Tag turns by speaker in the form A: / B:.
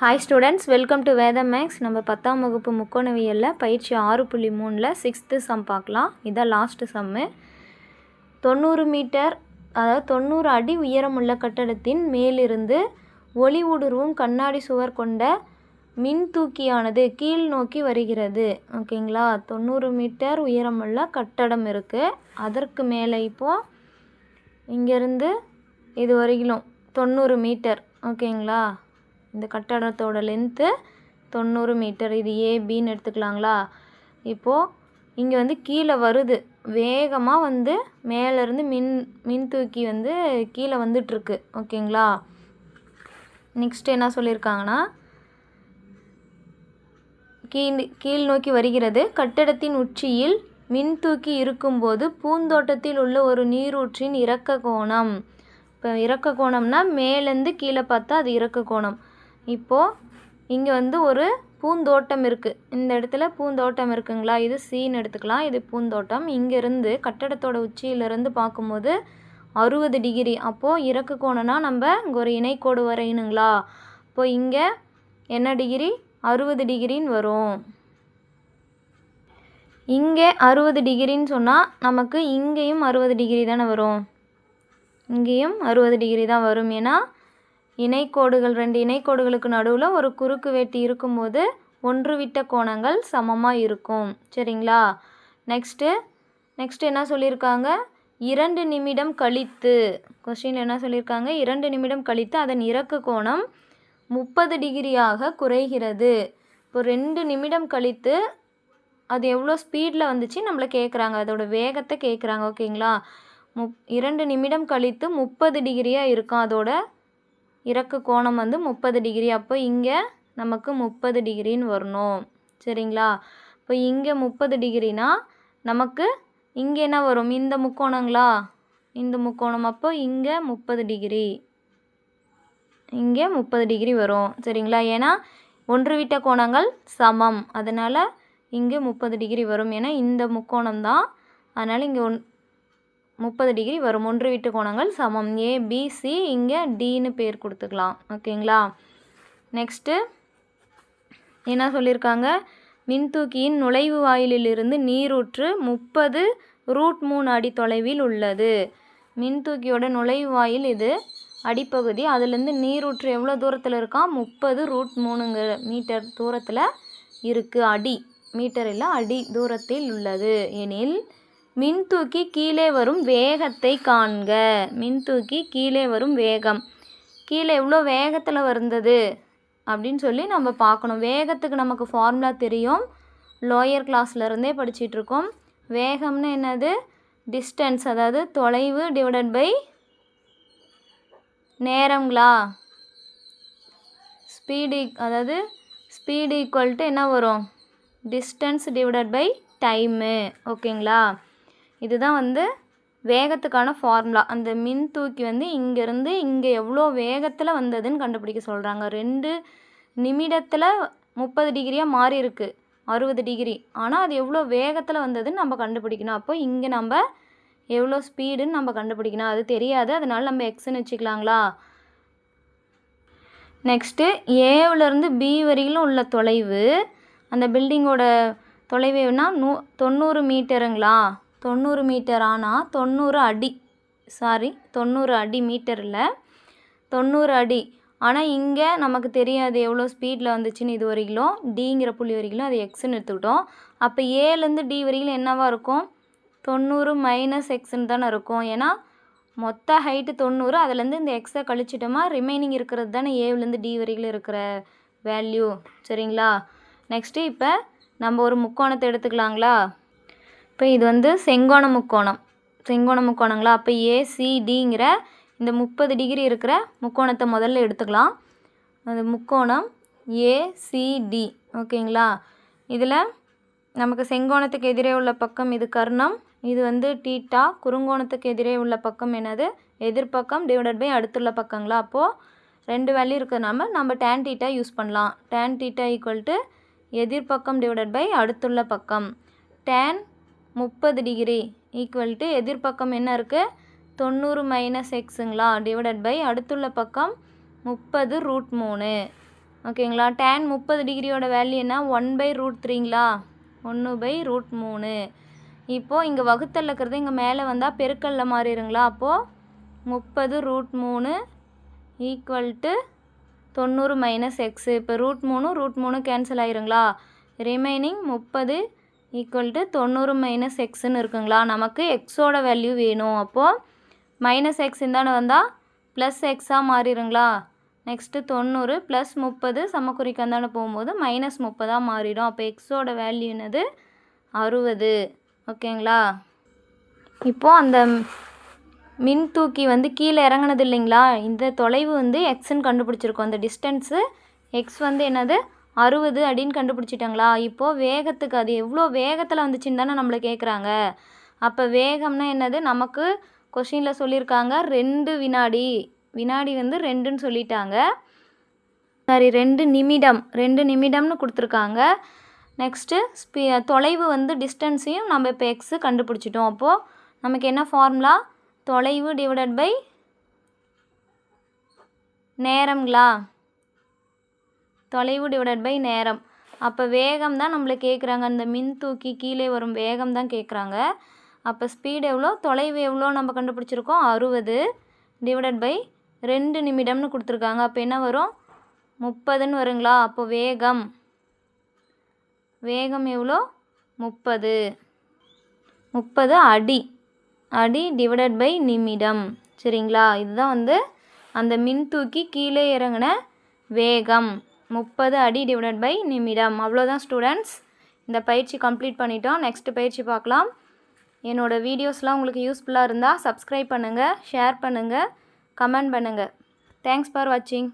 A: Hi students welcome to Vedham maths நம்ம பத்தாம் வகுப்பு முக்கோணவியலில் பயிற்சி ஆறு புள்ளி மூணில் சிக்ஸ்த்து சம் பார்க்கலாம். இதான் லாஸ்ட்டு சம்மு தொண்ணூறு மீட்டர் அதாவது தொண்ணூறு அடி உயரமுள்ள கட்டடத்தின் மேலிருந்து ஒளி ஊடுருவும் கண்ணாடி சுவர் கொண்ட மின் தூக்கியானது கீழ் நோக்கி வருகிறது. ஓகேங்களா தொண்ணூறு மீட்டர் உயரமுள்ள கட்டடம் இருக்குது அதற்கு மேலே இப்போது இங்கேருந்து இது வரைக்கும் தொண்ணூறு மீட்டர் ஓகேங்களா இந்த கட்டடத்தோட லென்த்து தொண்ணூறு மீட்டர் இது ஏபின்னு எடுத்துக்கலாங்களா? இப்போது இங்கே வந்து கீழே வருது. வேகமாக வந்து மேலேருந்து மின் மின் தூக்கி வந்து கீழே வந்துட்டுருக்கு. ஓகேங்களா? நெக்ஸ்ட் என்ன சொல்லியிருக்காங்கன்னா கீழ் கீழ் நோக்கி வருகிறது. கட்டடத்தின் உச்சியில் மின் தூக்கி இருக்கும்போது பூந்தோட்டத்தில் உள்ள ஒரு நீரூற்றின் இறக்க கோணம். இப்போ இறக்க கோணம்னா மேலேருந்து கீழே பார்த்தா அது இறக்க கோணம். இப்போது இங்கே வந்து ஒரு பூந்தோட்டம் இருக்குது இந்த இடத்துல பூந்தோட்டம் இருக்குங்களா? இது சீன் எடுத்துக்கலாம். இது பூந்தோட்டம். இங்கேருந்து கட்டடத்தோட உச்சியிலேருந்து பார்க்கும்போது அறுபது டிகிரி. அப்போது இறக்கு கோணம்னா நம்ம இங்கே ஒரு இணைக்கோடு வரையணுங்களா? இப்போ இங்கே என்ன டிகிரி? அறுபது டிகிரின்னு வரும். இங்கே அறுபது டிகிரின்னு சொன்னால் நமக்கு இங்கேயும் அறுபது டிகிரி தானே வரும். இங்கேயும் அறுபது டிகிரி தான் வரும். ஏன்னா இணைக்கோடுகள் ரெண்டு இணைக்கோடுகளுக்கு நடுவில் ஒரு குறுக்கு வெட்டி இருக்கும்போது ஒன்று விட்ட கோணங்கள் சமமாக இருக்கும். சரிங்களா? நெக்ஸ்ட்டு நெக்ஸ்ட் என்ன சொல்லியிருக்காங்க இரண்டு நிமிடம் கழித்து. கொஸ்டின் என்ன சொல்லியிருக்காங்க இரண்டு நிமிடம் கழித்து அதன் இறக்கு கோணம் முப்பது டிகிரியாக குறைகிறது. இப்போ ரெண்டு நிமிடம் கழித்து அது எவ்வளோ ஸ்பீடில் வந்துச்சு நம்மளை கேட்குறாங்க அதோட வேகத்தை கேட்குறாங்க ஓகேங்களா முப் இரண்டு நிமிடம் கழித்து முப்பது டிகிரியாக இருக்கும் அதோட இறக்கு கோணம் வந்து முப்பது டிகிரி. அப்போ இங்கே நமக்கு முப்பது டிகிரின்னு வரணும். சரிங்களா? இப்போ இங்கே முப்பது டிகிரினா நமக்கு இங்கே என்ன வரும்? இந்த முக்கோணங்களா? இந்த முக்கோணம். அப்போ இங்கே முப்பது டிகிரி. இங்கே முப்பது டிகிரி வரும். சரிங்களா? ஏன்னா ஒன்று விட்ட கோணங்கள் சமம். அதனால் இங்கே முப்பது டிகிரி வரும். ஏன்னா இந்த முக்கோணம் தான். அதனால் இங்கே ஒன் முப்பது டிகிரி வரும். ஒன்று விட்டு கோணங்கள் சமம். ஏபிசி இங்கே டின்னு பேர் கொடுத்துக்கலாம். ஓகேங்களா? நெக்ஸ்ட்டு என்ன சொல்லியிருக்காங்க மின்தூக்கியின் நுழைவு வாயிலிலிருந்து நீரூற்று முப்பது ரூட் மூணு அடி தொலைவில் உள்ளது. மின்தூக்கியோட நுழைவு வாயில் இது அடிப்பகுதி. அதுலேருந்து நீரூற்று எவ்வளோ தூரத்தில் இருக்கான் முப்பது ரூட் மூணுங்கிற மீட்டர் தூரத்தில் இருக்குது அடி. மீட்டரில் அடி தூரத்தில் உள்ளது. எனில் மின் தூக்கி கீழே வரும் வேகத்தை காண்க. மின் தூக்கி கீழே வரும் வேகம். கீழே எவ்வளோ வேகத்தில் வந்தது அப்படின்னு சொல்லி நம்ம பார்க்கணும். வேகத்துக்கு நமக்கு ஃபார்முலா தெரியும். லோயர் கிளாஸ்லேருந்தே படிச்சிட்ருக்கோம் வேகம்னு என்னது? டிஸ்டன்ஸ் அதாவது தொலைவு டிவைடட் பை நேரங்களா? ஸ்பீடு e- அதாவது ஸ்பீடு ஈக்குவல் டு என்ன வரும்? டிஸ்டன்ஸ் டிவைடட் பை டைமு ஓகேங்களா? இதுதான் வந்து வேகத்துக்கான ஃபார்முலா அந்த மின் தூக்கி வந்து இங்கேருந்து இங்கே எவ்வளோ வேகத்தில் வந்ததுன்னு கண்டுபிடிக்க சொல்கிறாங்க ரெண்டு நிமிடத்தில் முப்பது டிகிரியாக மாறி இருக்குது அறுபது டிகிரி ஆனால் அது எவ்வளோ வேகத்தில் வந்ததுன்னு நம்ம கண்டுபிடிக்கணும். அப்போ இங்கே நம்ம எவ்வளோ ஸ்பீடுன்னு நம்ம கண்டுபிடிக்கணும். அது தெரியாது. அதனால் நம்ம எக்ஸ்ன்னு வச்சுக்கலாங்களா? நெக்ஸ்ட்டு ஏவிலேருந்து பி வரையிலும் உள்ள தொலைவு. அந்த பில்டிங்கோட தொலைவுனா நூ தொண்ணூறு மீட்டருங்களா தொண்ணூறு மீட்டர் ஆனால் தொண்ணூறு அடி. சாரி தொண்ணூறு அடி மீட்டரில் தொண்ணூறு அடி. ஆனால் இங்கே நமக்கு தெரியாது எவ்வளோ ஸ்பீடில் வந்துச்சுன்னு இது வரைக்கும் டிங்கிற புள்ளி வரைக்கும் அது எக்ஸ்ன்னு எடுத்துக்கிட்டோம். அப்போ ஏலேருந்து டி வரைக்கும் என்னவாக இருக்கும்? தொண்ணூறு மைனஸ் எக்ஸ்ன்னு தானே இருக்கும். ஏன்னா மொத்த ஹைட்டு தொண்ணூறு அதுலேருந்து இந்த எக்ஸை கழிச்சிட்டோமா ரிமைனிங் இருக்கிறது தானே ஏவிலேருந்து டி வரைக்கும் இருக்கிற வேல்யூ சரிங்களா? நெக்ஸ்ட்டு இப்போ நம்ம ஒரு முக்கோணத்தை எடுத்துக்கலாங்களா? இப்போ இது வந்து செங்கோண முக்கோணம். செங்கோண முக்கோணங்களா? அப்போ ஏசிடிங்கிற இந்த முப்பது டிகிரி இருக்கிற முக்கோணத்தை முதல்ல எடுத்துக்கலாம். அந்த முக்கோணம் ஏசிடி ஓகேங்களா? இதில் நமக்கு செங்கோணத்துக்கு எதிரே உள்ள பக்கம் இது கர்ணம். இது வந்து டீட்டா குறுங்கோணத்துக்கு எதிரே உள்ள பக்கம் என்னது? எதிர்பக்கம் டிவைடட் பை அடுத்துள்ள பக்கங்களா? அப்போது ரெண்டு வேல்யூ இருக்கிறதுனால நம்ம டேன் டீட்டா யூஸ் பண்ணலாம். டேன் டீட்டா ஈக்குவல் டு எதிர்பக்கம் டிவைடட் பை அடுத்துள்ள பக்கம். டேன் முப்பது டிகிரி ஈக்குவல் டு எதிர்பக்கம் என்ன இருக்குது தொண்ணூறு மைனஸ் எக்ஸுங்களா டிவைடட் பை அடுத்துள்ள பக்கம் முப்பது ரூட் மூணு. ஓகேங்களா டேன் முப்பது டிகிரியோட வேல்யூ என்ன? ஒன் பை ரூட் த்ரீங்களா ஒன்று பை ரூட் மூணு. இப்போது இங்கே வகுத்தல் இருக்கிறது இங்கே மேலே வந்தால் பெருக்கல்ல மாறிடுங்களா? அப்போது முப்பது ரூட் மூணு ஈக்குவல் டு தொண்ணூறு மைனஸ் எக்ஸு இப்போ ரூட் மூணு ரூட் மூணு கேன்சல் ஆயிருங்களா? ரிமைனிங் முப்பது ஈக்குவல் டு தொண்ணூறு மைனஸ் எக்ஸ்ன்னு இருக்குங்களா? நமக்கு எக்ஸோட வேல்யூ வேணும். அப்போது மைனஸ் எக்ஸ் இந்தாண்ட வந்தால் ப்ளஸ் எக்ஸாக மாறிடுங்களா நெக்ஸ்ட்டு தொண்ணூறு ப்ளஸ் முப்பது சமக்குறிக்கு அந்தாண்ட போகும்போது மைனஸ் முப்பதாக மாறிடும். அப்போ எக்ஸோட வேல்யூ என்னது? அறுபது. ஓகேங்களா? இப்போது அந்த மின் தூக்கி வந்து கீழே இறங்குனது இல்லைங்களா? இந்த தொலைவு வந்து எக்ஸ்ன்னு கண்டுபிடிச்சிருக்கோம். அந்த டிஸ்டன்ஸு எக்ஸ் வந்து என்னது? அறுபது அப்படின்னு கண்டுபிடிச்சிட்டாங்களா? இப்போது வேகத்துக்கு அது எவ்வளோ வேகத்தில் வந்துச்சுன்னு தானே நம்மளை கேட்குறாங்க அப்போ வேகம்னா என்னது? நமக்கு கொஷினில் சொல்லியிருக்காங்க ரெண்டு வினாடி. வினாடி வந்து ரெண்டுன்னு சொல்லிட்டாங்க. சாரி ரெண்டு நிமிடம். ரெண்டு நிமிடம்னு கொடுத்துருக்காங்க. நெக்ஸ்ட்டு ஸ்பீ தொலைவு வந்து டிஸ்டன்ஸையும் நம்ம இப்போ எக்ஸு கண்டுபிடிச்சிட்டோம். அப்போது நமக்கு என்ன ஃபார்முலா தொலைவு டிவைடட் பை நேரங்களா தொலைவு டிவைடட் பை நேரம். அப்போ வேகம் தான் நம்மளை கேட்குறாங்க அந்த மின் தூக்கி கீழே வரும் வேகம் தான் கேட்குறாங்க அப்போ ஸ்பீடு எவ்வளோ? தொலைவு எவ்வளோ நம்ம கண்டுபிடிச்சிருக்கோம்? அறுபது. டிவைடட் பை ரெண்டு நிமிடம்னு கொடுத்துருக்காங்க. அப்போ என்ன வரும்? முப்பதுன்னு வருங்களா? அப்போ வேகம். வேகம் எவ்வளோ? முப்பது. முப்பது அடி. அடி டிவைடட் பை நிமிடம். சரிங்களா? இதுதான் வந்து அந்த மின் தூக்கி கீழே இறங்கின வேகம். முப்பது அடி டிவைடட் பை நிமிடம். அவ்வளோதான் ஸ்டூடெண்ட்ஸ் இந்த பயிற்சி கம்ப்ளீட் பண்ணிட்டோம். நெக்ஸ்ட் பயிற்சி பார்க்கலாம். என்னோடய வீடியோஸ்லாம் உங்களுக்கு யூஸ்ஃபுல்லாக இருந்தால் சப்ஸ்கிரைப் பண்ணுங்கள் ஷேர் பண்ணுங்கள் கமெண்ட் பண்ணுங்கள் தேங்க்ஸ் ஃபார் வாட்சிங்